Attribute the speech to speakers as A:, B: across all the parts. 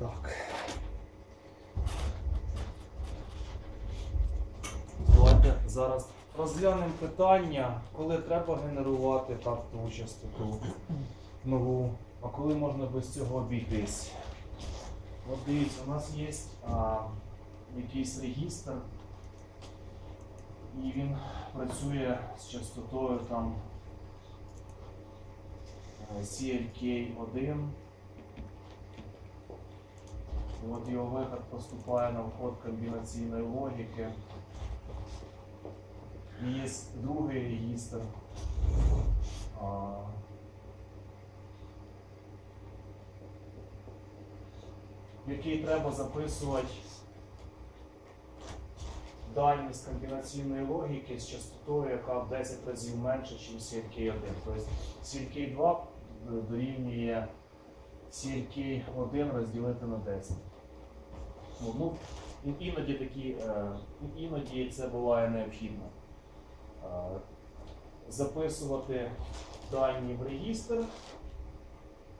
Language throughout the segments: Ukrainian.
A: Так. Давайте зараз розглянемо питання, коли треба генерувати тактову частоту нову, а коли можна без цього обійтись. От дивіться, у нас є а, якийсь регістр, і він працює з частотою там е, CLK1. От його виход поступає на вход комбінаційної логіки. І є другий регістр. який треба записувати дані з комбінаційної логіки з частотою, яка в 10 разів менше, ніж CLK1. Тобто CLK2 дорівнює CLK1 розділити на 10. Ну, ну, іноді такі, е, іноді це буває необхідно. Е, Записувати дані в регістр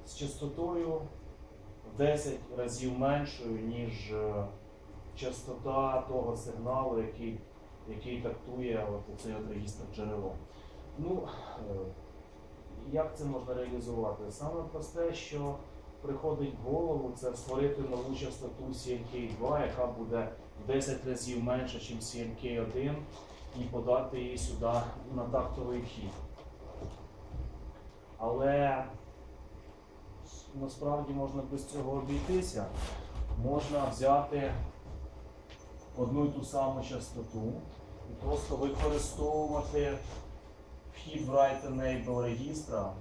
A: з частотою в 10 разів меншою, ніж е, частота того сигналу, який, який тактує от цей от регістр джерело. Ну, як це можна реалізувати? Саме просте, що приходить в голову, це створити нову частоту CLK2, яка буде в 10 разів менша, ніж CLK1, і подати її сюди на тактовий вхід. Але насправді можна без цього обійтися. Можна взяти одну і ту саму частоту і просто використовувати вхід в Write Enable регістра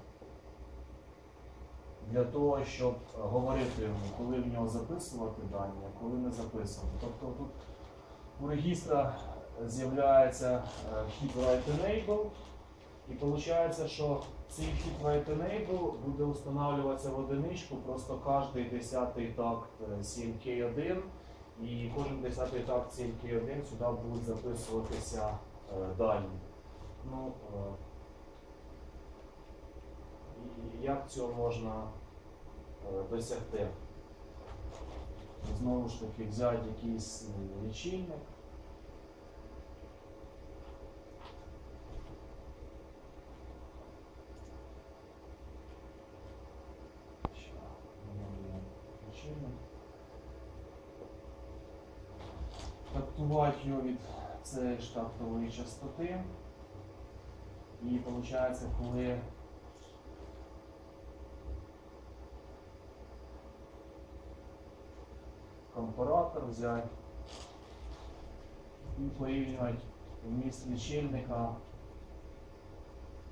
A: для того, щоб е, говорити йому, коли в нього записувати дані, коли не записувати. Тобто тут у регістра з'являється е, вхід Write Enable, і виходить, що цей вхід в Write Enable буде встановлюватися в одиничку, просто кожний десятий такт е, CLK1, і кожен десятий такт CLK1 сюди будуть записуватися е, дані. Ну, е, і як цього можна е, досягти? Знову ж таки, взяти якийсь е, лічильник. Тактувати його від цієї штатової частоти. І виходить, коли компаратор взяти і порівнювати вміст лічильника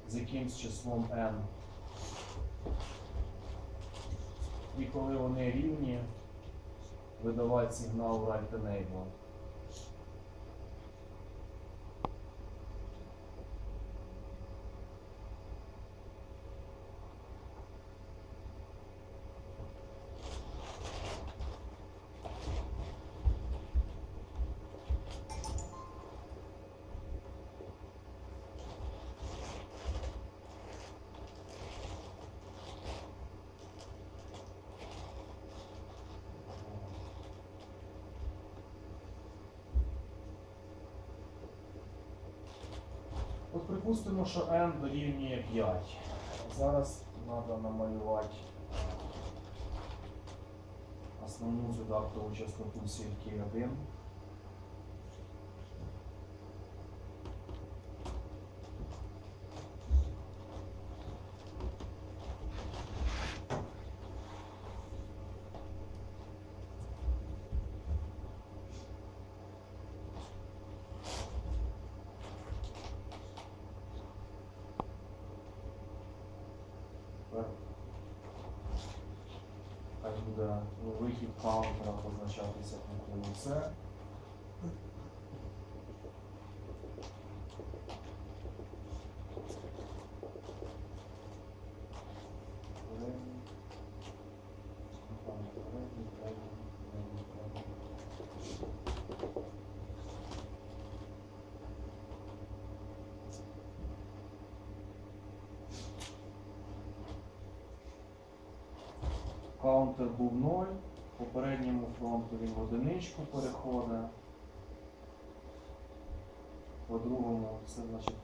A: з якимсь числом n. І коли вони рівні, видавати сигнал Right Enable. От припустимо, що n дорівнює 5. Зараз треба намалювати основну додаткову частоту сітки 1. Передній. Каунтер був 0, По передньому фронту він в одиничку переходить. По другому це значить.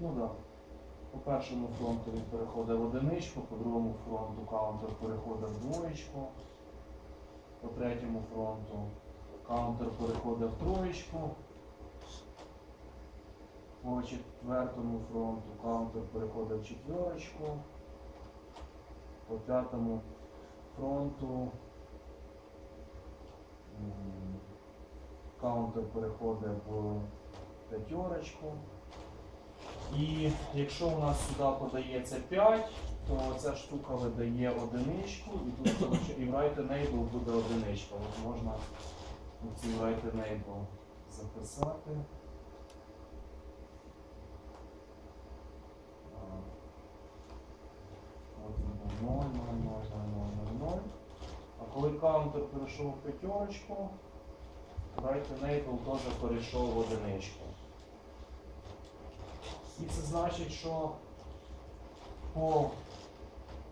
A: Ну. Да. По першому фронту він переходить в одиничку, по другому фронту каунтер переходить в двоєчку, по третьому фронту каунтер переходить в троєчку, по четвертому фронту каунтер переходить в четверочку, по п'ятому фронту каунтер переходить в п'ятерочку. І якщо у нас сюди подається 5, то ця штука видає одиничку, і тут і в right enable буде одиничка. От можна у цій right enable записати. А, От він був 0, 0, 0, 0, 0, 0, 0. А коли каунтер перейшов в п'ятерочку, right enable теж перейшов в одиничку. І це значить, що по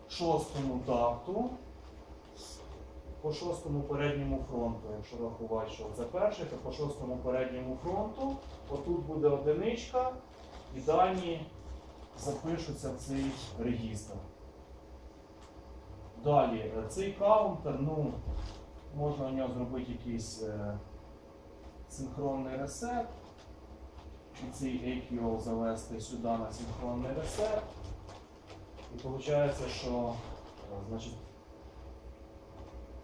A: шостому такту, по шостому передньому фронту, якщо рахувати, що це перший, то по шостому передньому фронту, отут буде одиничка, і дані запишуться в цей регістр. Далі, цей каунтер, ну, можна у нього зробити якийсь е, синхронний ресет і цей AQL завести сюди на синхронний ресет. І виходить, що е, значить,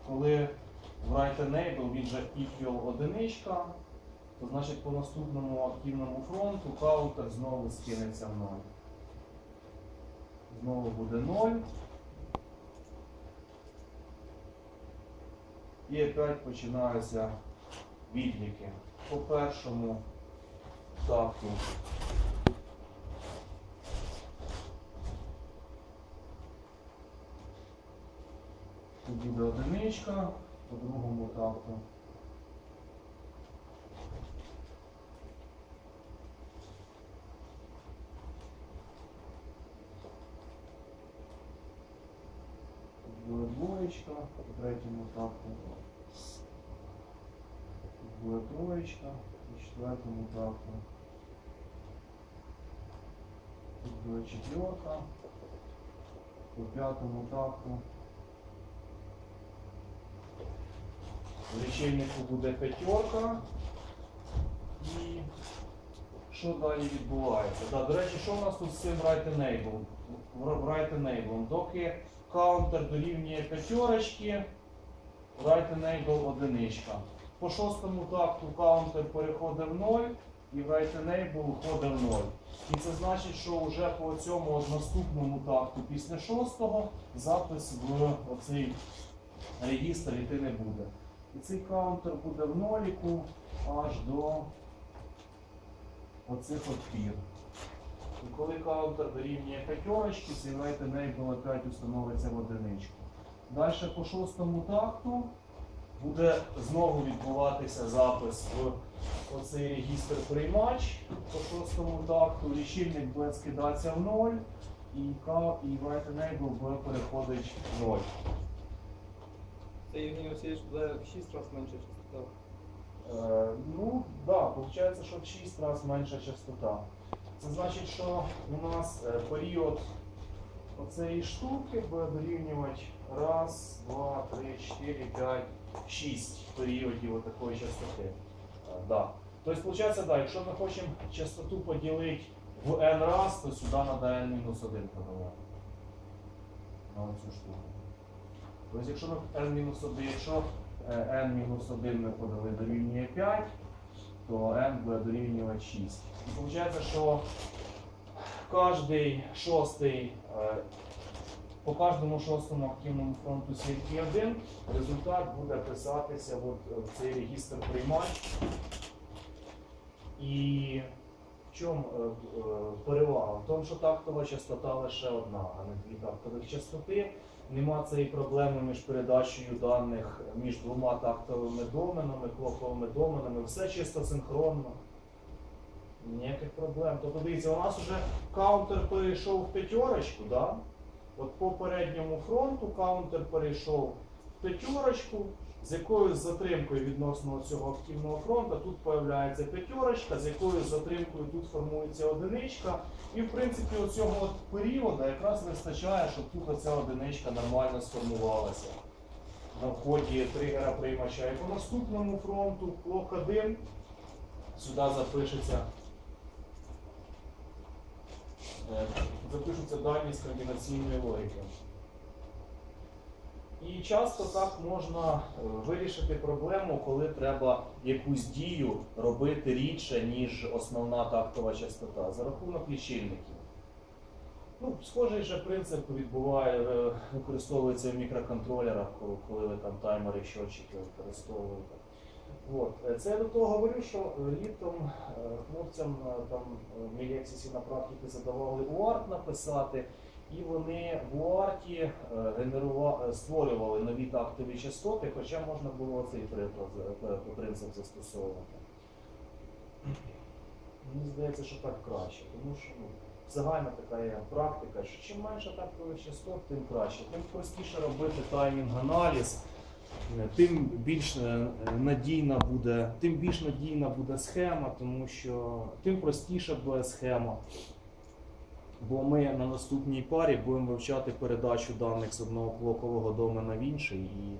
A: коли в write enable він же equal одиничка, то значить по наступному активному фронту каунтер знову скинеться в 0. Знову буде 0. І опять починаються відліки. По першому такту Тут буде одиничка, по другому такту. Тут буде двоєчка, по третьому такту. Буде троєчка, по четвертому такту. Буде четверка, по п'ятому такту. В лічильнику буде п'ятерка. І що далі відбувається? Да, до речі, що у нас тут з цим write enable? Write enable. Доки каунтер дорівнює п'ятерочки, write enable одиничка. По шостому такту каунтер переходить в 0 і write enable в 0. І це значить, що вже по цьому наступному такту після шостого запис в оцей регістр йти не буде. І цей каунтер буде в ноліку аж до оцих от пір. І коли каунтер дорівнює п'ятерочки, write enable опять установиться в одиничку. Далі по шостому такту буде знову відбуватися запис в оцей регістр приймач по шостому такту. Лічильник буде скидатися в 0 і, write enable буде переходить в 0.
B: Це Євгеній Васильович буде в 6 разів менше частота.
A: Е, ну, да, виходить, що в 6 разів менша частота. Це значить, що у нас е, період оцеї штуки буде дорівнювати раз, два, три, чотири, п'ять, шість періодів отакої частоти. Е, да. Тобто, виходить, да, якщо ми хочемо частоту поділити в n раз, то сюди треба n-1 подавати. На оцю штуку. Тобто, якщо ми n-1, якщо е, n-1 ми подали дорівнює 5, то n буде дорівнювати 6. І виходить, що кожний е, по кожному шостому активному фронту CLP1 результат буде писатися от в цей регістр приймач. І в чому е, е, перевага? В тому, що тактова частота лише одна, а не дві тактових частоти. Нема цієї проблеми між передачею даних між двома тактовими доменами, клоковими доменами, все чисто синхронно. Ніяких проблем. Тобто дивіться, у нас вже каунтер перейшов в п'ятерочку, да? От по передньому фронту каунтер перейшов в п'ятерочку, з якоюсь затримкою відносно цього активного фронту. Тут появляється п'ятерочка, з якоюсь затримкою тут формується одиничка. І в принципі оцього от періоду якраз вистачає, щоб тут оця одиничка нормально сформувалася на вході тригера приймача. І по наступному фронту блок 1 сюди запишеться. е, Запишуться дані з комбінаційної логіки. І часто так можна е, вирішити проблему, коли треба якусь дію робити рідше, ніж основна тактова частота за рахунок лічильників. Ну, схожий же принцип відбуває, е, використовується в мікроконтролерах, коли, ви там таймери, щотчики використовуєте. От. Е, Це я до того говорю, що літом хлопцям там е, в Мілексісі на практиці задавали UART написати, і вони в UART генерували, створювали нові тактові частоти, хоча можна було цей е, принцип застосовувати. Мені здається, що так краще, тому що ну, загальна така є практика, що чим менше тактових частот, тим краще. Тим простіше робити таймінг-аналіз, е, тим більш е, надійна буде, тим більш надійна буде схема, тому що тим простіша буде схема. Бо ми на наступній парі будемо вивчати передачу даних з одного блокового домена в інший і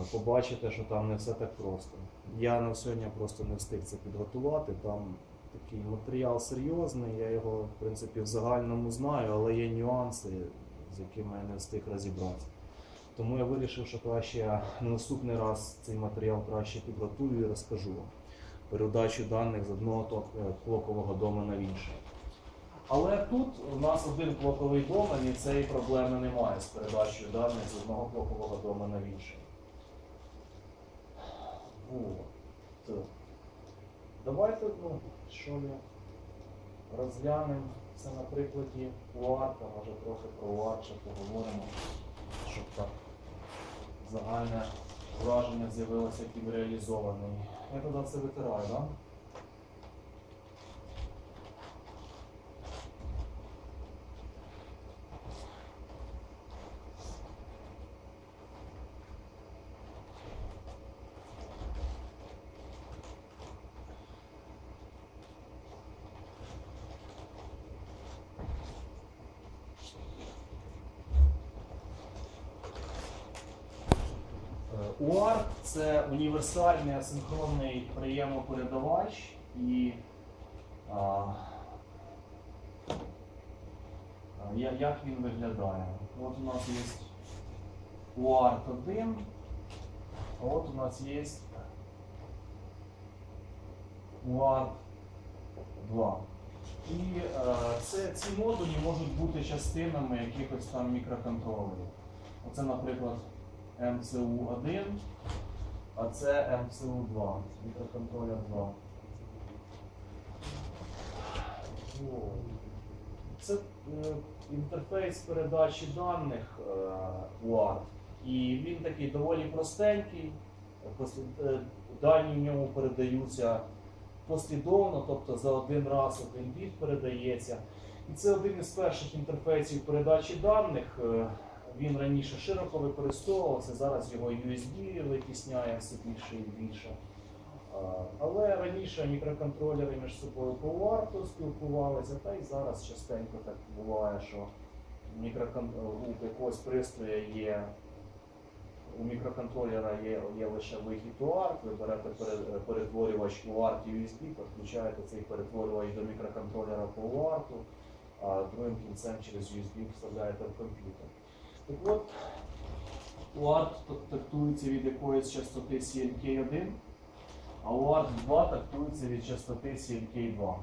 A: е, побачите, що там не все так просто. Я на сьогодні просто не встиг це підготувати. Там такий матеріал серйозний, я його в принципі в загальному знаю, але є нюанси, з якими я не встиг розібратися. Тому я вирішив, що краще я на наступний раз цей матеріал краще підготую і розкажу вам передачу даних з одного ток- е, домена в інший. Але тут у нас один блоковий домен і цієї проблеми немає з передачею даних з одного блокового домена в інший. Вот. Давайте, ну, що ли, розглянемо це на прикладі УАРТа, може трохи про УАРТ ще поговоримо, щоб так загальне враження з'явилося, як він реалізований. Я туди це витираю, так? Да? Е, UART – це універсальний асинхронний приємопередавач і а, як він виглядає? От у нас є UART 1, а от у нас є UART 2. І е, це, ці модулі можуть бути частинами якихось там мікроконтролерів. Оце, наприклад, МЦУ-1, а це МЦУ-2, мікроконтролер 2. Це е, інтерфейс передачі даних е, UART. І він такий доволі простенький. Е, Дані в ньому передаються послідовно, тобто за один раз один біт передається. І це один із перших інтерфейсів передачі даних. Е, Він раніше широко використовувався, зараз його USB витісняє все більше і більше. Але раніше мікроконтролери між собою по варту спілкувалися, та й зараз частенько так буває, що мікрокон... у якогось пристрою є. У мікроконтролера є, є лише вихід UART, ви берете пере- перетворювач UART USB, підключаєте цей перетворювач до мікроконтролера по UART, а другим кінцем через USB вставляєте в комп'ютер. Так от, UART тактується від якоїсь частоти CLK1, а UART 2 тактується від частоти CLK2.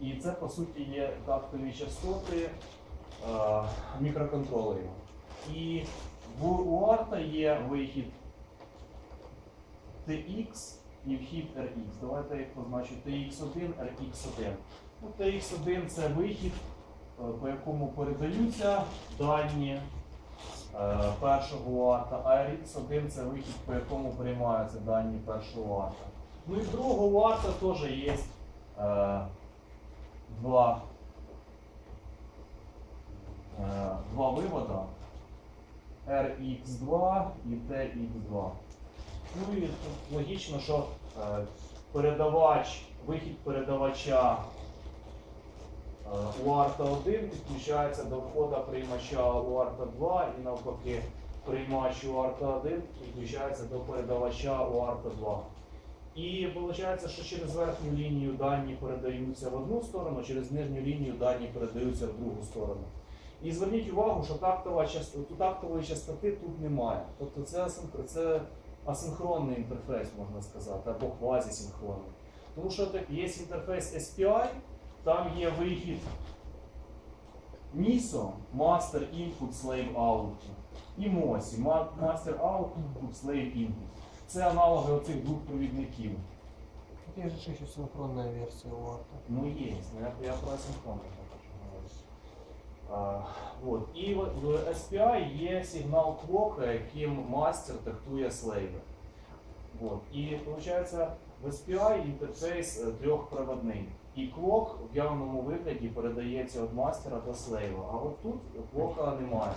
A: І це, по суті, є тактові частоти е, мікроконтролерів. І в UART є вихід TX і вхід RX. Давайте я їх позначу TX1, RX1. Ну, TX1 це вихід, по якому передаються дані е, першого арта, а RX1 це вихід, по якому приймаються дані першого арта. Ну і другого арта теж є е, два два вивода RX2 і TX2. Ну і логічно, що е, передавач, вихід передавача е, UART 1 підключається до входу приймача UART 2 і навпаки приймач UART 1 підключається до передавача UART 2. І виходить, що через верхню лінію дані передаються в одну сторону, через нижню лінію дані передаються в другу сторону. І зверніть увагу, що тактової частоти тут немає. Тобто це, це асинхронний інтерфейс, можна сказати, або квазісинхронний. Тому що є інтерфейс SPI, там є вихід MISO, Master Input Slave Out, і MOSI, Ma- Master Output Slave Input. Це аналоги оцих двох провідників.
C: Тут є ж ще синхронна версія у.
A: Ну, есть, но я, про асинхронно хочу говорити. А. І в SPI є сигнал клока, яким мастер тактує слейви. Вот. І виходить, в SPI інтерфейс е, трьохпроводний. І клок в явному вигляді передається від мастера до слейва. А от тут клока немає.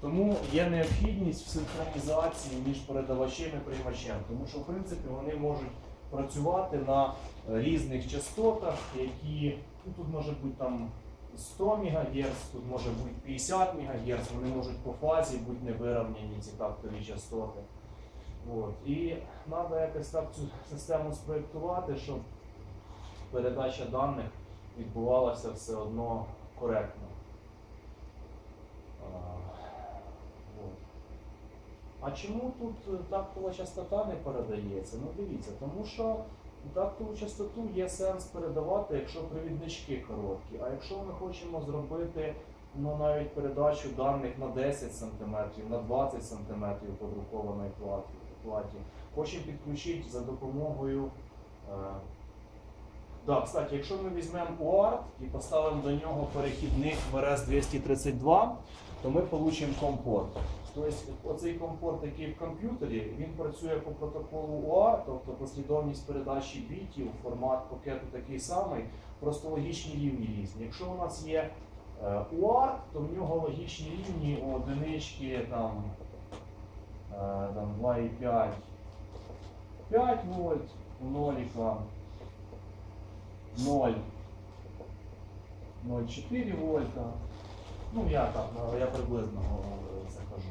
A: Тому є необхідність в синхронізації між передавачем і приймачем, тому що в принципі вони можуть працювати на е, різних частотах, які ну, тут може бути там 100 МГц, тут може бути 50 МГц, вони можуть по фазі бути невирівняні ці тактові частоти. От. І треба якось так цю систему спроєктувати, щоб передача даних відбувалася все одно коректно. А, чому тут е, тактова частота не передається? Ну дивіться, тому що тактову частоту є сенс передавати, якщо провіднички короткі. А якщо ми хочемо зробити ну, навіть передачу даних на 10 см, на 20 см по друкованій платі, платі, хочемо підключити за допомогою. Е, Да, кстати, якщо ми візьмемо UART і поставимо до нього перехідник в RS-232, то ми отримаємо компорт. Тобто оцей компорт, який в комп'ютері, він працює по протоколу UART, тобто послідовність передачі бітів, формат пакету такий самий, просто логічні рівні різні. Якщо у нас є е, UART, то в нього логічні рівні одинички там, е, там 2,5 5 вольт, у ноліка 0, 0,4 вольта. Ну, я так, я приблизно е, це кажу.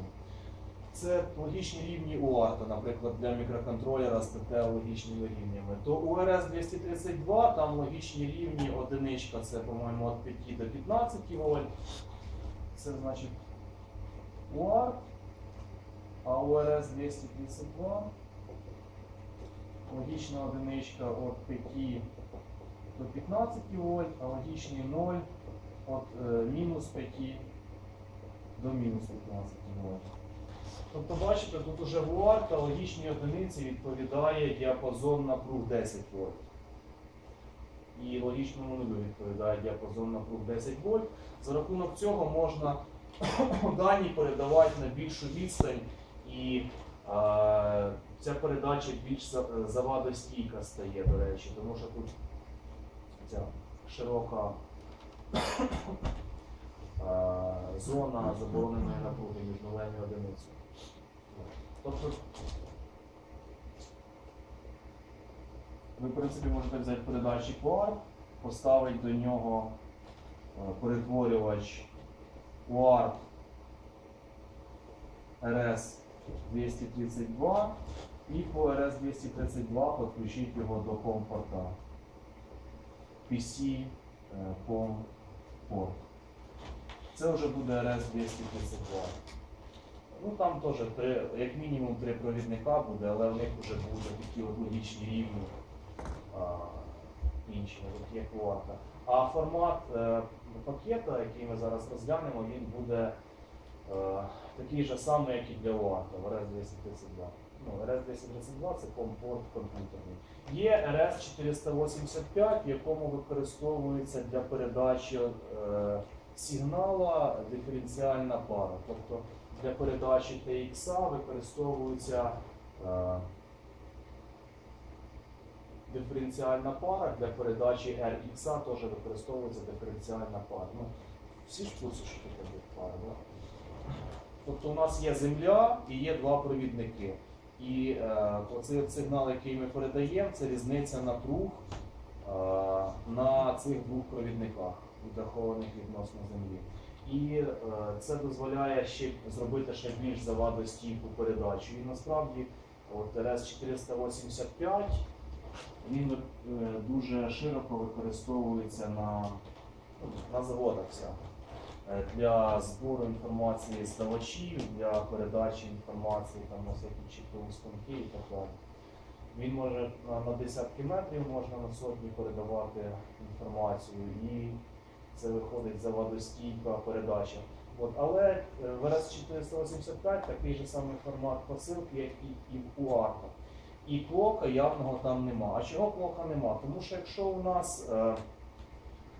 A: Це логічні рівні у арта, наприклад, для мікроконтролера з ТТ логічними рівнями. То у RS-232 там логічні рівні одиничка, це, по-моєму, від 5 до 15 вольт. Це значить UART, а у RS-232 логічна одиничка від 5 до 15 вольт, а логічний 0 від е, мінус 5 до мінус 15 вольт. Тобто, бачите, тут уже варта логічній одиниці відповідає діапазон напруг 10 вольт. І логічному нулю відповідає діапазон напруг 10 вольт. За рахунок цього можна дані передавати на більшу відстань і е, ця передача більш за- завадостійка стає, до речі, тому що тут ця широка е, зона забороненої напруги між нулем одиницею. Тобто ви, в принципі, можете взяти передатчик UART, поставити до нього е, перетворювач UART RS-232 і по RS-232 підключити його до компорта PC е, порт. Це вже буде RS-232. Ну там теж три, як мінімум три провідника буде, але в них вже будуть такі логічні рівні а, інші, як у арта. А формат е, пакета, який ми зараз розглянемо, він буде е, такий же самий, як і для УАРТа, в RS-232. Ну, RS-232 це компорт комп'ютерний. Є RS-485, в якому використовується для передачі е, сигнала диференціальна пара. Тобто для передачі TX використовується е, диференціальна пара, для передачі RX теж використовується диференціальна пара. Ну, Всі ж в курсі, що таке бітфайр, да? Тобто у нас є земля і є два провідники. І е, оцей сигнал, який ми передаємо, це різниця напруг е, на цих двох провідниках, відрахованих відносно землі. І е, це дозволяє ще зробити ще більш завадостійку передачу. І насправді от РС 485 він е, дуже широко використовується на, на заводах вся. Е, для збору інформації з давачів, для передачі інформації там, на всякі чіпові станки і так далі. Він може на, десятки метрів, можна на сотні передавати інформацію, і це виходить завадостійка передача. От, але е, в РС 485 такий же самий формат посилки, як і, і в УАРТа. І клока явного там нема. А чого клока нема? Тому що якщо у нас е,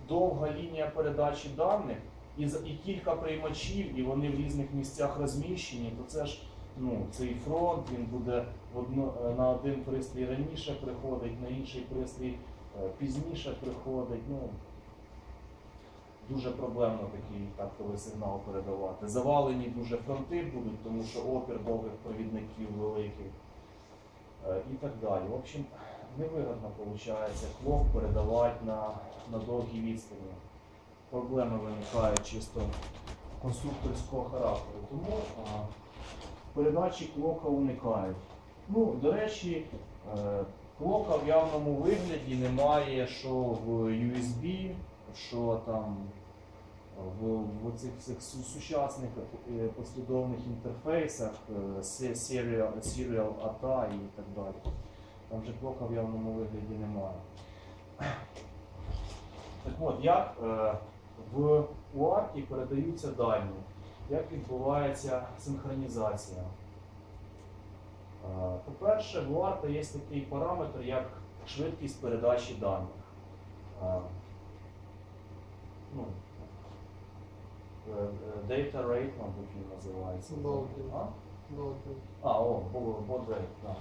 A: довга лінія передачі даних і, і кілька приймачів, і вони в різних місцях розміщені, то це ж ну, цей фронт він буде одно, е, на один пристрій раніше приходить, на інший пристрій е, пізніше приходить. Ну, дуже проблемно такий тактовий сигнал передавати. Завалені дуже фронти будуть, тому що опір довгих провідників великий е, і так далі. В общем, невигодно виходить клок передавати на, на довгій відстані. Проблеми виникають чисто конструкторського характеру. Тому а, передачі клока уникають. Ну, до речі, е, клока в явному вигляді немає, що в USB, що там в, в цих всіх сучасних е, послідовних інтерфейсах, serial, serial ATA і так далі. Там же клока в явному вигляді немає. Так от, як е, в UART передаються дані, як відбувається синхронізація? Е, По-перше, в UART є такий параметр, як швидкість передачі даних. Е, Ну, е, data rate, мабуть, він називається.
C: Rate.
A: А? А, о, baud rate, так.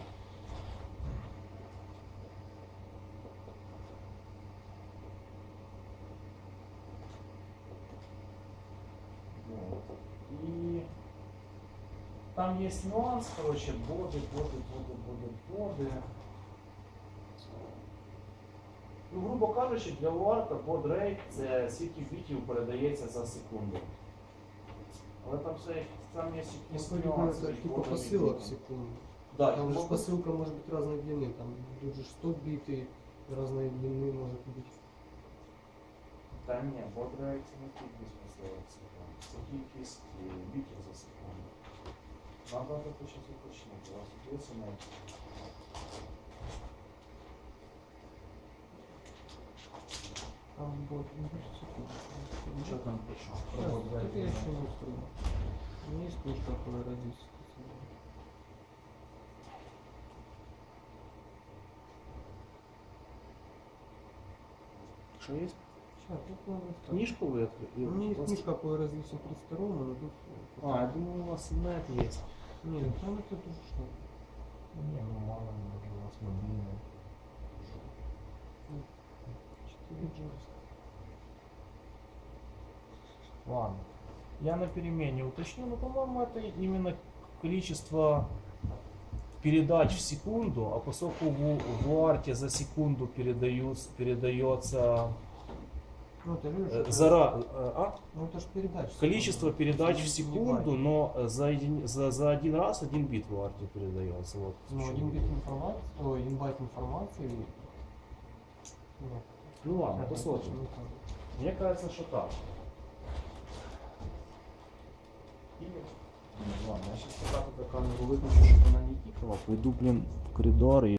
A: там есть нюанс, короче, боды, боды, боды, боды, боды. Ну, грубо кажучи, для UART бод рейт це скільки бітів передається за секунду. Але там все там є якісь нюанси.
C: Это типа
A: боди,
C: посылок в
A: біти.
C: секунду.
A: Да,
C: Там же
A: типа
C: посылка может быть разной длины. Там тут же 100 биты разной длины может быть.
A: Та ні, бодре це не кількість посилок секунд. Це кількість е, бітів за секунду. Нам треба почати уточнити. У вас тут є це навіть?
C: Там будет ну, секунду.
A: Що там пишу?
C: Сейчас, это я еще не устроил. У меня есть книжка по радиусе.
A: Що є?
C: Сейчас, тут надо ставить.
A: Книжку ви відкрили?
C: У меня есть книжка по различию 32 но тут...
A: А, я думаю, у вас нет є.
C: Нет, там это тоже что?
A: Ні, ну мало не у вас мобільний.
C: 4 джойстика.
A: Ладно. Я на перемене уточню, но, по-моему, это именно количество передач в секунду, а поскольку в, в арте за секунду передаются, передается
C: ну, видишь,
A: э,
C: это-
A: за, ра- э, а?
C: Ну, это же передача.
A: количество передач в секунду, но э, за один, за, за один раз один бит в арте передается. Вот.
C: Ну, один бит информации, ой, инбайт информации. Ну,
A: Ну ладно,
C: это
A: посмотрим.
C: так.
A: Мне кажется, что так. Ладно, я сейчас пока камеру выключу, чтобы она не тикала. Пойду, блин, в коридор и